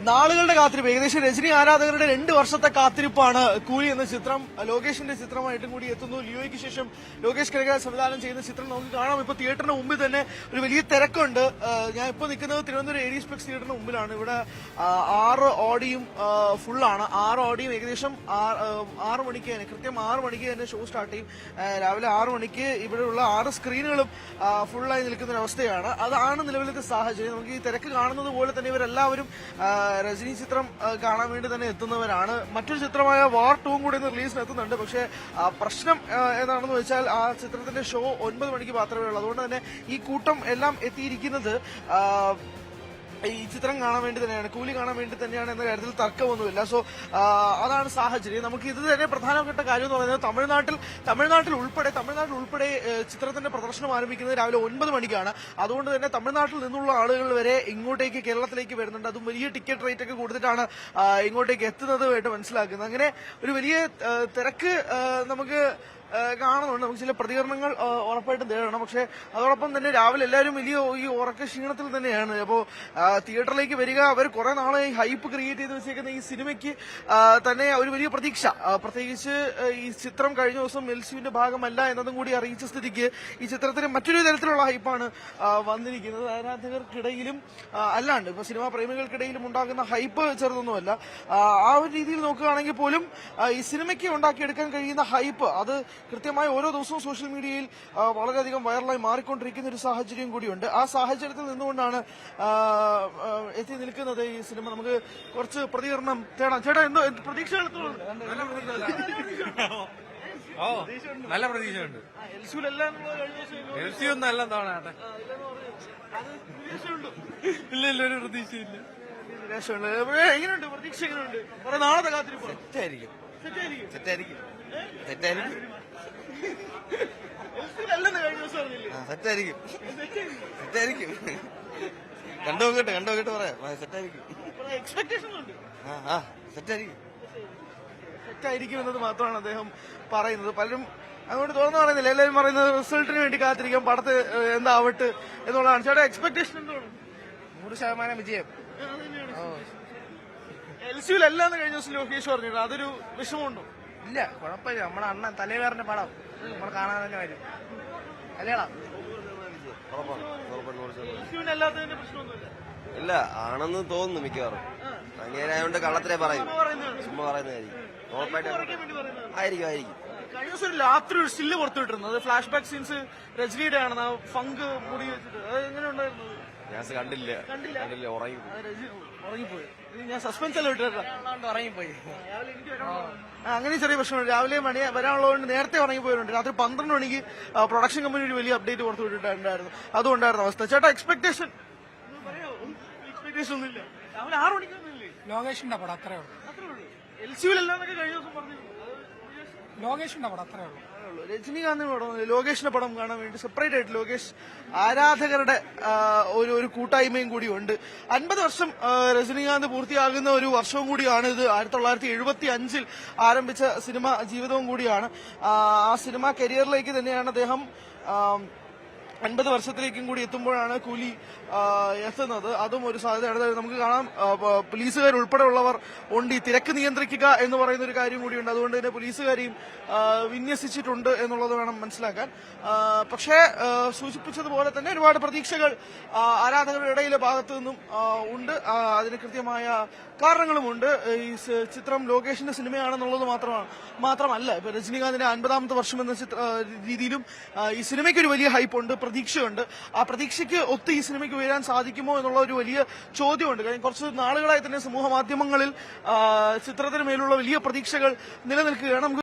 കാത്തിരിപ്പ്. ഏകദേശം രജനി ആരാധകരുടെ രണ്ട് വർഷത്തെ കാത്തിരിപ്പാണ് കൂലി എന്ന ചിത്രം. ലോകേഷിന്റെ ചിത്രമായിട്ടും കൂടി എത്തുന്നു. ലിയോയ്ക്ക് ശേഷം ലോകേഷ് കനക സംവിധാനം ചെയ്യുന്ന ചിത്രം നമുക്ക് കാണാം. ഇപ്പൊ തിയേറ്ററിന് മുമ്പിൽ തന്നെ ഒരു വലിയ തിരക്കുണ്ട്. ഞാൻ ഇപ്പൊ നിൽക്കുന്നത് തിരുവനന്തപുരം എ ഡി സ്പെക്സ് തിയേറ്ററിന് മുമ്പിലാണ്. ഇവിടെ ആറ് ഓഡിയും ഫുള്ളാണ്. ആറ് ഓഡിയും ഏകദേശം ആറ് മണിക്ക് തന്നെ കൃത്യം ആറ് മണിക്ക് തന്നെ ഷോ സ്റ്റാർട്ട് ചെയ്യും. രാവിലെ ആറ് മണിക്ക് ഇവിടെയുള്ള ആറ് സ്ക്രീനുകളും ഫുള്ളായി നിൽക്കുന്ന ഒരു അവസ്ഥയാണ്. അതാണ് നിലവിലത്തെ സാഹചര്യം. നമുക്ക് ഈ തിരക്ക് കാണുന്നത് പോലെ തന്നെ ഇവരെല്ലാവരും രജനി ചിത്രം കാണാൻ വേണ്ടി തന്നെ എത്തുന്നവരാണ്. മറ്റൊരു ചിത്രമായ വാർ ടൂവും കൂടി ഇന്ന് റിലീസിന് എത്തുന്നുണ്ട് പക്ഷേ പ്രശ്നം എന്താണെന്ന് വെച്ചാൽ ആ ചിത്രത്തിന്റെ ഷോ ഒൻപത് മണിക്ക് മാത്രമേ ഉള്ളൂ. അതുകൊണ്ട് തന്നെ ഈ കൂട്ടം എല്ലാം എത്തിയിരിക്കുന്നത് ഈ ചിത്രം കാണാൻ വേണ്ടി തന്നെയാണ് കൂലി കാണാൻ വേണ്ടി തന്നെയാണ് എന്ന കാര്യത്തിൽ തർക്കമൊന്നുമില്ല. സോ അതാണ് സാഹചര്യം. നമുക്ക് ഇത് തന്നെ പ്രധാനപ്പെട്ട കാര്യം എന്ന് പറയുന്നത് തമിഴ്നാട്ടിൽ തമിഴ്നാട്ടിൽ ഉൾപ്പെടെ തമിഴ്നാട്ടിൽ ഉൾപ്പെടെ ചിത്രത്തിന്റെ പ്രദർശനം ആരംഭിക്കുന്നത് രാവിലെ ഒൻപത് മണിക്കാണ്. അതുകൊണ്ട് തന്നെ തമിഴ്നാട്ടിൽ നിന്നുള്ള ആളുകൾ വരെ ഇങ്ങോട്ടേക്ക് കേരളത്തിലേക്ക് വരുന്നുണ്ട്. അതും വലിയ ടിക്കറ്റ് റേറ്റ് ഒക്കെ കൊടുത്തിട്ടാണ് ഇങ്ങോട്ടേക്ക് എത്തുന്നതുമായിട്ട് മനസ്സിലാക്കുന്നത്. അങ്ങനെ ഒരു വലിയ തിരക്ക് നമുക്ക് കാണുന്നുണ്ട്. നമുക്ക് ചില പ്രതികരണങ്ങൾ ഉറപ്പായിട്ടും തേടണം. പക്ഷെ അതോടൊപ്പം തന്നെ രാവിലെ എല്ലാവരും വലിയ ഈ ഉറക്ക ക്ഷീണത്തിൽ തന്നെയാണ്. അപ്പോൾ തിയേറ്ററിലേക്ക് വരിക അവർ കുറെ നാളെ ഹൈപ്പ് ക്രിയേറ്റ് ചെയ്ത് വെച്ചേക്കുന്ന ഈ സിനിമയ്ക്ക് തന്നെ ഒരു വലിയ പ്രതീക്ഷ. പ്രത്യേകിച്ച് ഈ ചിത്രം കഴിഞ്ഞ ദിവസം എൽസിയുടെ ഭാഗമല്ല എന്നതും കൂടി അറിയിച്ച സ്ഥിതിക്ക് ഈ ചിത്രത്തിന് മറ്റൊരു തരത്തിലുള്ള ഹൈപ്പാണ് വന്നിരിക്കുന്നത്. ആരാധകർക്കിടയിലും അല്ലാണ്ട്. ഇപ്പൊ സിനിമാ പ്രേമികൾക്കിടയിലും ഉണ്ടാകുന്ന ഹൈപ്പ് ചെറുതൊന്നുമല്ല. ആ ഒരു രീതിയിൽ നോക്കുകയാണെങ്കിൽ പോലും ഈ സിനിമയ്ക്ക് ഉണ്ടാക്കിയെടുക്കാൻ കഴിയുന്ന ഹൈപ്പ് അത് കൃത്യമായി ഓരോ ദിവസവും സോഷ്യൽ മീഡിയയിൽ വളരെയധികം വൈറലായി മാറിക്കൊണ്ടിരിക്കുന്ന ഒരു സാഹചര്യം കൂടിയുണ്ട്. ആ സാഹചര്യത്തിൽ നിന്നുകൊണ്ടാണ് എത്തി നിൽക്കുന്നത് ഈ സിനിമ. നമുക്ക് കുറച്ച് പ്രതികരണം തേടാം. ചേട്ടാ എന്തോ പ്രതീക്ഷ. പ്രതീക്ഷകൾ ഓ നല്ല പ്രതീക്ഷയുണ്ട്. എൽ സി ഒന്നും അല്ല തവണ? ഇല്ല ഇല്ല ഒരു പ്രതീക്ഷയില്ല. എങ്ങനെയുണ്ട്? പ്രതീക്ഷ എങ്ങനെയുണ്ട്? കുറെ നാളത്തെ കാത്തിരിപ്പ്? തെറ്റായിരിക്കും. തെറ്റായിരിക്കും. തെറ്റായിരിക്കും. സെറ്റായിരിക്കും. സെറ്റായിരിക്കും. കണ്ടു നോക്കട്ടെ കണ്ടു നോക്കട്ടെ പറയാം. സെറ്റായിരിക്കും. ആ സെറ്റായിരിക്കും. തെറ്റായിരിക്കും എന്നത് മാത്രമാണ് അദ്ദേഹം പറയുന്നത്. പലരും അങ്ങോട്ട് തോന്നുന്നു പറയുന്നില്ല. എല്ലാവരും പറയുന്നത് റിസൾട്ടിന് വേണ്ടി കാത്തിരിക്കാം പടത്ത് എന്താവട്ട് എന്താവട്ടെ എന്നുള്ളതാണ്. ചേട്ടാ എക്സ്പെക്ടേഷൻ എന്താണ്? നൂറ് ശതമാനം വിജയം. എൽ സിയിൽ അല്ലാന്ന് കഴിഞ്ഞ ദിവസം ലോകേഷ് പറഞ്ഞിട്ടുണ്ട് അതൊരു വിഷമമുണ്ടോ? ഇല്ല കുഴപ്പമില്ല. നമ്മുടെ അണ്ണൻ തലേവേറിന്റെ പടം. നമ്മൾ കാണാൻ തന്നെ വരും. അല്ലേടാ. ഇല്ല ആണെന്ന് തോന്നുന്നു മിക്കവാറും. അങ്ങനെയായോണ്ട് കള്ളത്തിലേ പറയും. ചുമ്മാ പറയുന്നതായിരിക്കും. ഉറപ്പായിട്ട്. ആയിരിക്കും ആയിരിക്കും. കഴിഞ്ഞ ദിവസം ഒരു രാത്രി ഒരു സ്റ്റില്ല് പുറത്തുവിട്ടിരുന്നത്. ഫ്ലാഷ് ബാക്ക് സീൻസ് രജനിയുടെ ആണ് ഫങ്ക് മുടി വെച്ചിട്ട്. അത് എങ്ങനെ ഉണ്ടായിരുന്നത്? ഞാൻ കണ്ടില്ല. കണ്ടില്ല? ഉറങ്ങി. ഉറങ്ങിപ്പോയി. ഞാൻ സസ്പെൻസ് ഇട്ടിട്ടാ ഉറങ്ങിപ്പോയി. അങ്ങനെ ചെറിയ പ്രശ്നമുണ്ട്. രാവിലെ മണി വരാനുള്ളതുകൊണ്ട് നേരത്തെ ഉറങ്ങി പോയിട്ടുണ്ട് രാത്രി പന്ത്രണ്ട് മണിക്ക് പ്രൊഡക്ഷൻ കമ്പനി ഒരു വലിയ അപ്ഡേറ്റ് പുറത്തു വിട്ടിട്ടുണ്ടായിരുന്നു. അതുകൊണ്ടായിരുന്നു അവസ്ഥ. ചേട്ടാ എക്സ്പെക്ടേഷൻ എക്സ്പെക്ടേഷൻ ഒന്നുമില്ല. രാവിലെ ആറ് മണിക്കൊന്നുമില്ലേ ലോകേഷിന്റെ പടം അത്രേ ഉള്ളൂ. അത്രേ ഉള്ളൂ. എൽ സിയിലെല്ലാം കഴിഞ്ഞ ദിവസം പറഞ്ഞു ലോകേഷിന്റെ പടം അത്രേ ഉള്ളൂ. ലോകേഷിന്റെ പടം കാണാൻ വേണ്ടി സെപ്പറേറ്റ് ആയിട്ട് ലോകേഷ് ആരാധകരുടെ ഒരു ഒരു കൂട്ടായ്മയും കൂടി ഉണ്ട്. അൻപത് വർഷം രജനീകാന്ത് പൂർത്തിയാകുന്ന ഒരു വർഷവും കൂടിയാണ് ഇത്. ആയിരത്തി തൊള്ളായിരത്തി എഴുപത്തി അഞ്ചിൽ ആരംഭിച്ച സിനിമ ജീവിതവും കൂടിയാണ്. ആ സിനിമ കരിയറിലേക്ക് തന്നെയാണ് അദ്ദേഹം അൻപത് വർഷത്തിലേക്കും കൂടി എത്തുമ്പോഴാണ് കൂലി എത്തുന്നത്. അതും ഒരു സാധ്യതയാണ് നമുക്ക് കാണാം പോലീസുകാർ ഉൾപ്പെടെയുള്ളവർ ഉണ്ട്. ഈ തിരക്ക് നിയന്ത്രിക്കുക എന്ന് പറയുന്ന ഒരു കാര്യം കൂടിയുണ്ട്. അതുകൊണ്ട് തന്നെ പോലീസുകാരെയും വിന്യസിച്ചിട്ടുണ്ട് എന്നുള്ളത് വേണം മനസ്സിലാക്കാൻ. പക്ഷേ സൂചിപ്പിച്ചതുപോലെ തന്നെ ഒരുപാട് പ്രതീക്ഷകൾ ആരാധകരുടെ ഇടയിലെ ഭാഗത്തു നിന്നും ഉണ്ട്. അതിന് കൃത്യമായ കാരണങ്ങളുമുണ്ട് ഈ ചിത്രം ലോകേഷിന്റെ സിനിമയാണെന്നുള്ളത് മാത്രമാണ് മാത്രമല്ല. ഇപ്പൊ രജനീകാന്തിന്റെ അൻപതാമത്തെ വർഷം എന്ന രീതിയിലും ഈ സിനിമയ്ക്ക് ഒരു വലിയ ഹൈപ്പ് ഉണ്ട്. പ്രതീക്ഷയുണ്ട്. ആ പ്രതീക്ഷയ്ക്ക് ഒത്ത് ഈ സിനിമയ്ക്ക് ഉയരാൻ സാധിക്കുമോ എന്നുള്ള ഒരു വലിയ ചോദ്യമുണ്ട്. കാര്യം കുറച്ച് നാളുകളായി തന്നെ സമൂഹ മാധ്യമങ്ങളിൽ ചിത്രത്തിന് മേലുള്ള വലിയ പ്രതീക്ഷകൾ നിലനിൽക്കുകയാണ്. നമുക്ക്